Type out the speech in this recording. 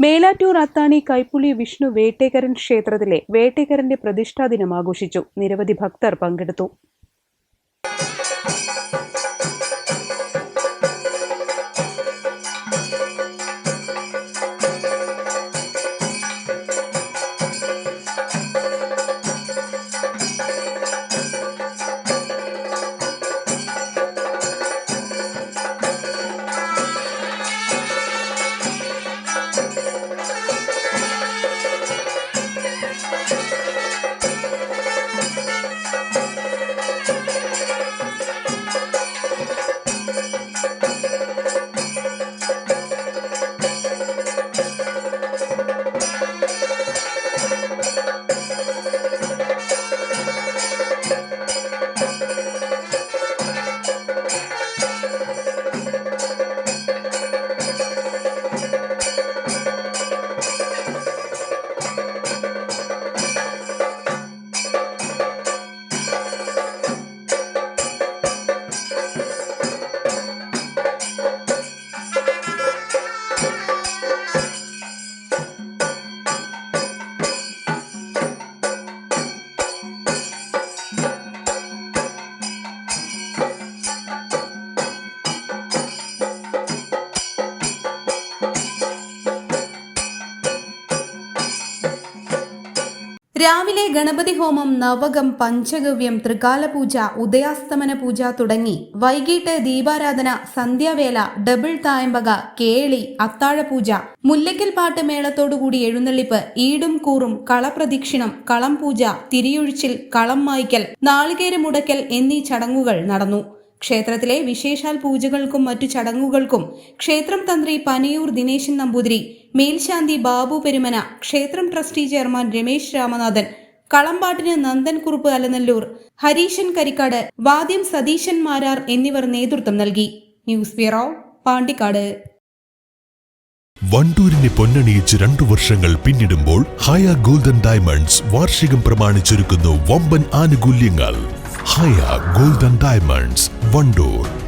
മേലാറ്റൂർ അത്താണി കൈപ്പുള്ളി വിഷ്ണു വേട്ടേക്കരൻ ക്ഷേത്രത്തിലെ വേട്ടേക്കരന്റെ പ്രതിഷ്ഠാ ദിനം ആഘോഷിച്ചു. നിരവധി ഭക്തർ പങ്കെടുത്തു. രാവിലെ ഗണപതി ഹോമം നവകം പഞ്ചഗവ്യം ത്രികാലപൂജ ഉദയാസ്തമന പൂജ തുടങ്ങി. വൈകിട്ട് ദീപാരാധന സന്ധ്യാവേല ഡബിൾ തായമ്പക കേളി അത്താഴപൂജ. മുല്ലയ്ക്കൽ പാട്ട് മേളത്തോടുകൂടി എഴുന്നള്ളിപ്പ് ഈടും കൂറും കളപ്രദക്ഷിണം കളം പൂജ തിരിയൊഴിച്ചിൽ കളം മായ്ക്കൽ നാളികേരമുടക്കൽ എന്നീ ചടങ്ങുകൾ നടന്നു. ക്ഷേത്രത്തിലെ വിശേഷാൽ പൂജകൾക്കും മറ്റു ചടങ്ങുകൾക്കും ക്ഷേത്രം തന്ത്രി പനയൂർ ദിനേശൻ നമ്പൂതിരി മേൽശാന്തി ബാബു പെരുമന ക്ഷേത്രം ട്രസ്റ്റി ചെയർമാൻ രമേശ് രാമനാഥൻ കളമ്പാട്ടിന് നന്ദൻകുറുപ്പ് അലനല്ലൂർ ഹരീശൻ കരിക്കാട് വാദ്യം സതീശൻ മാരാർ എന്നിവർ നേതൃത്വം നൽകി. News bureau Pandikkad. വണ്ടൂരിനെ പൊന്നണിയിച്ച് രണ്ടു വർഷങ്ങൾ പിന്നിടുമ്പോൾ ഹയ ഗോൾഡൻ ഡയമണ്ട്സ് വാർഷികം പ്രമാണിച്ചൊരുക്കുന്നു വമ്പൻ ആനുകൂല്യങ്ങൾ. Haya golden diamonds Wandoor.